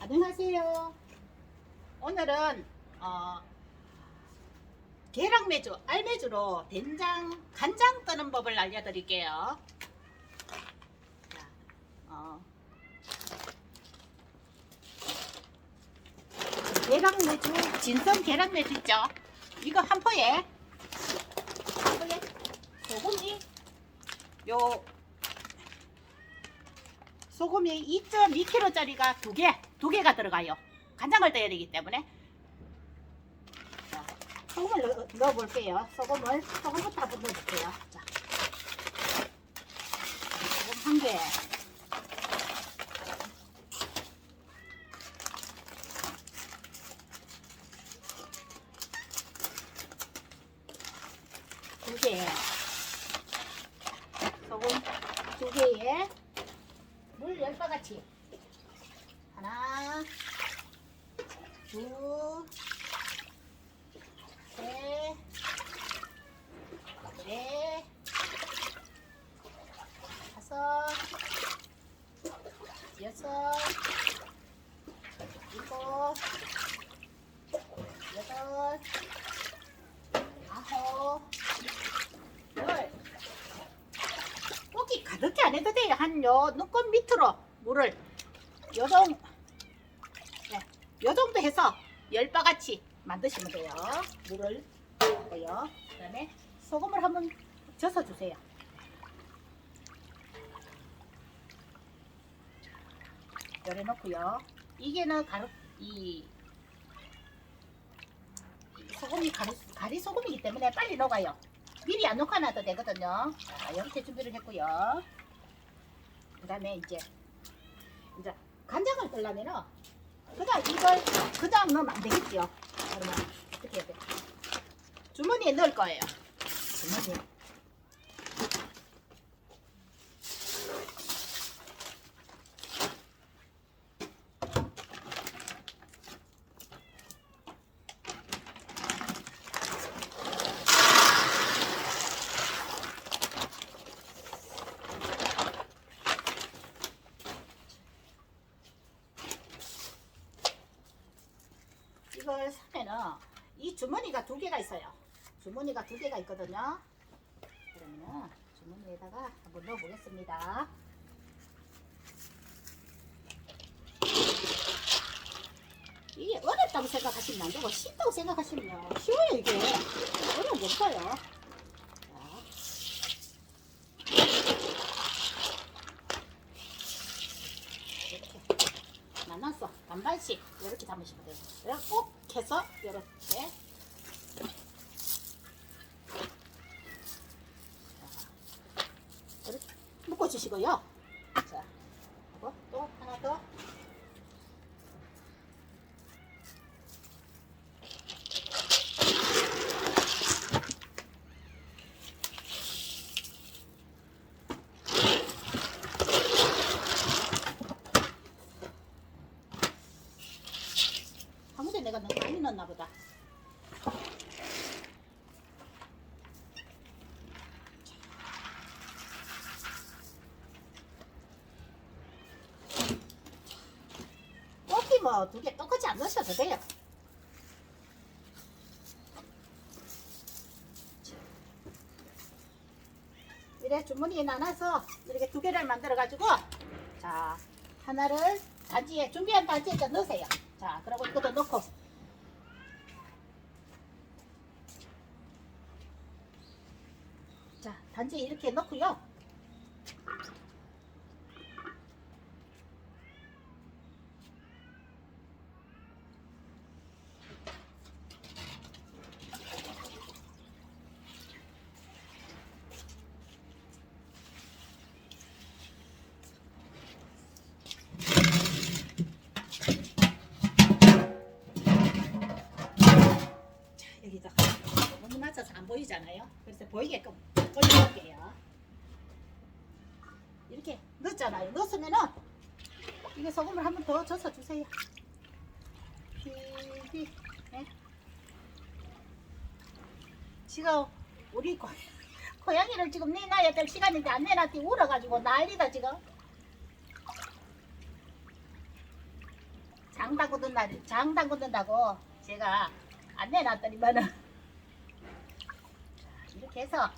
안녕하세요. 오늘은 어, 계량매주, 알매주로 된장, 간장 뜨는 법을 알려드릴게요. 자, 어, 계량매주, 진성 계량매주 있죠? 이거 한 포에, 한 포에 소금이 요 소금이 2.2kg짜리가 두 개, 두 개가 들어가요. 간장을 떠야 되기 때문에. 자, 소금을 넣, 넣어볼게요. 소금을, 소금부터 한번 넣어줄게요. 자, 소금 한 개. 두 개. 소금 두 개에 물 열바같이 하나 둘셋넷 다섯 여섯 일곱 여덟 아홉 열. 꼭이 가득히 안 해도 돼요. 한요 눈곱 밑으로 물을. 요 정도, 네, 요 정도 해서 열바같이 만드시면 돼요. 물을 넣고요. 그 다음에 소금을 한번 져서 주세요. 열어 놓고요. 이게는 가루 이, 이 소금이 가루 가리 소금이기 때문에 빨리 녹아요. 미리 안 녹아놔도 되거든요. 자, 이렇게 준비를 했고요. 그 다음에 이제, 이제 간장을 뜨려면은 그냥 이걸 그냥 넣으면 안 되겠죠. 그러면 어떻게 해야 돼? 주머니에 넣을 거예요. 주머니에. 이걸 사면은 이 주머니가 두 개가 있어요. 주머니가 두 개가 있거든요. 그러면은 주머니에다가 한번 넣어 보겠습니다. 이게 어렵다고 생각하시면 안 되고 쉽다고 생각하시면 쉬워요 이게 어려운 게 없어요. 자. 이렇게 나눠서 반반씩 이렇게 담으시면 돼요. 꼭 해서 이렇게 주시고요. 자, 그리고 또 하나 더. 아무데 내가 너무 많이 넣었나 보다. 꽃이 뭐 두 개 똑같이 안 넣으셔도 돼요. 이래 주머니에 나눠서 이렇게 두 개를 만들어 가지고 자 하나를 단지에 준비한 단지에다 넣으세요. 자 그리고 이것도 넣고 자 단지에 이렇게 넣고요. 안 보이잖아요. 그래서 보이게끔 올려볼게요. 이렇게 넣었잖아요. 넣었으면은 이게 소금을 한 번더 져서 주세요. 네. 지금 우리 고, 고양이를 지금 내놔야 될 시간인데 안 내놨더니 울어가지고 난리다 지금. 장 담그는 날, 장 담그는다고 제가 안 내놨더니만은 이렇게 해서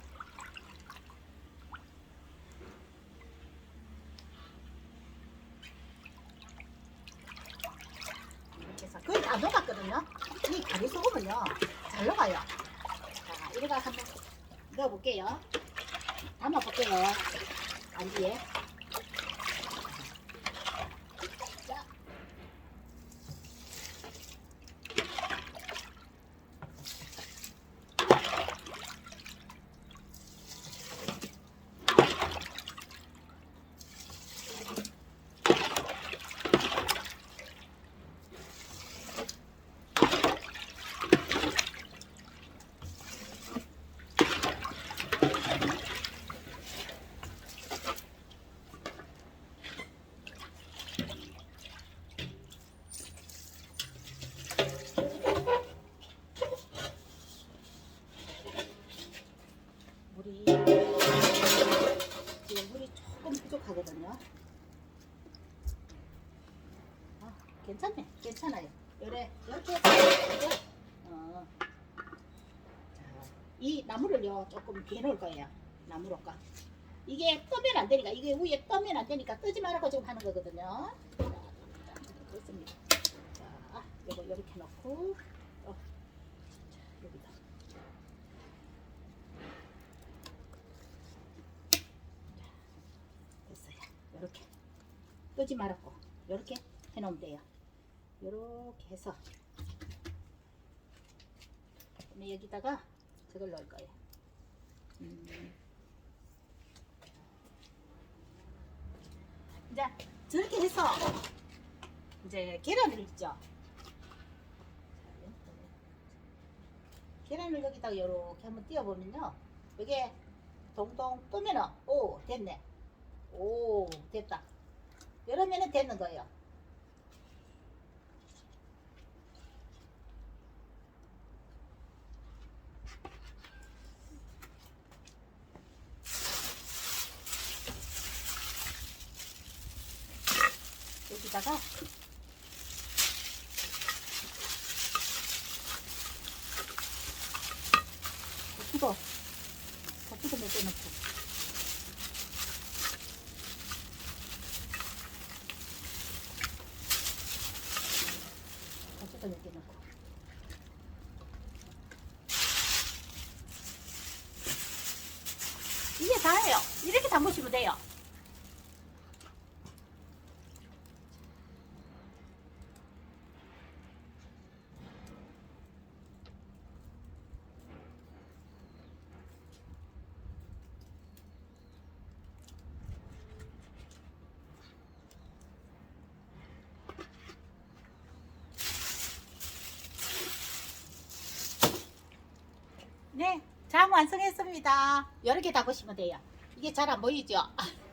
이렇게 해서 거의 다 녹았거든요. 이 가리 소금은요 잘 녹아요. 자, 이래가 한번 넣어볼게요. 담아볼게요. 안지에. 자. 물이 지금 물이 조금 부족하거든요. 아, 괜찮네, 괜찮아 요. 요래 이렇게 해서 어, 자, 이 나무를요 조금 개놓을 거예요. 나무로가 이게 뜨면 안 되니까 이게 위에 뜨면 안 되니까 뜨지 말라고 지금 하는 거거든요. 자, 자, 요거 이렇게 놓고 어, 자, 여기다. 됐어요. 이렇게 끄지 말았고 이렇게 해놓으면 돼요. 이렇게 해서 여기다가 저걸 넣을 거예요. 음. 이제 저렇게 해서 이제 계란을 있죠. 계란을 여기다가 이렇게 한번 띄워보면요. 이게 동동 뜨면은 오 됐네. 오 됐다. 이러면은 되는 거예요. 여기다가 고추도 고추도 몇개 넣고 고추도 몇개 넣고 이게 다예요. 이렇게 담그시면 돼요. 네, 장 완성했습니다. 여러 개 담으시면 돼요. 이게 잘 안 보이죠?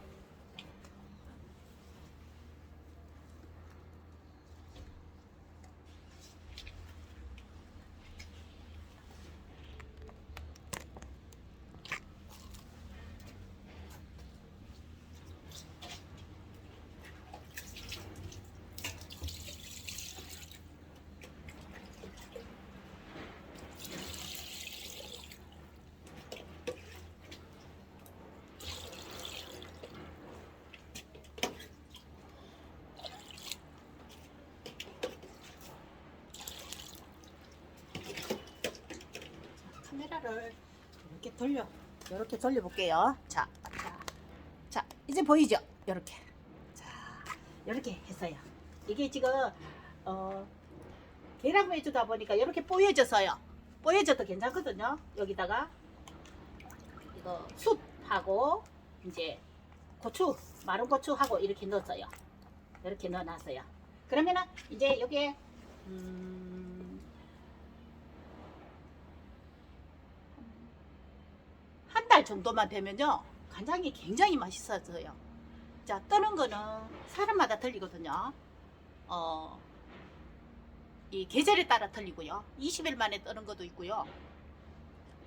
카메라를 이렇게 돌려 이렇게 돌려볼게요. 자, 자, 자, 이제 보이죠? 이렇게. 자, 이렇게 했어요. 이게 지금 어, 계란물 해주다 보니까 이렇게 뽀여져서요. 뽀여져도 괜찮거든요. 여기다가 이거 숯하고 이제 고추, 마른 고추하고 이렇게 넣었어요. 이렇게 넣어놨어요. 그러면은 이제 여기에 음, 달 정도만 되면요 간장이 굉장히 맛있어져요. 자 뜨는 거는 사람마다 틀리거든요. 어, 이 계절에 따라 틀리고요. 20일 만에 뜨는 것도 있고요.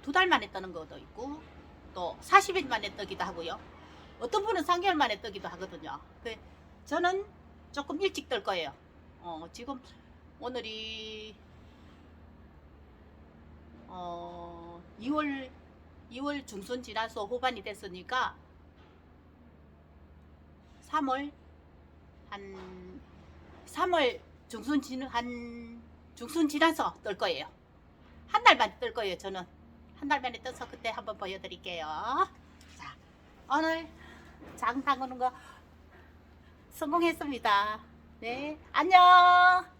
두 달 만에 뜨는 것도 있고 또 40일 만에 뜨기도 하고요. 어떤 분은 3개월 만에 뜨기도 하거든요. 그 저는 조금 일찍 뜰 거예요. 어, 지금 오늘이 어, 2월 2월 중순 지나서 후반이 됐으니까 3월 한 3월 중순 지는 한 중순 지나서 뜰 거예요. 한 달 만에 뜰 거예요. 저는 한 달 만에 떠서 그때 한번 보여드릴게요. 자, 오늘 장 담그는 거 성공했습니다. 네, 안녕.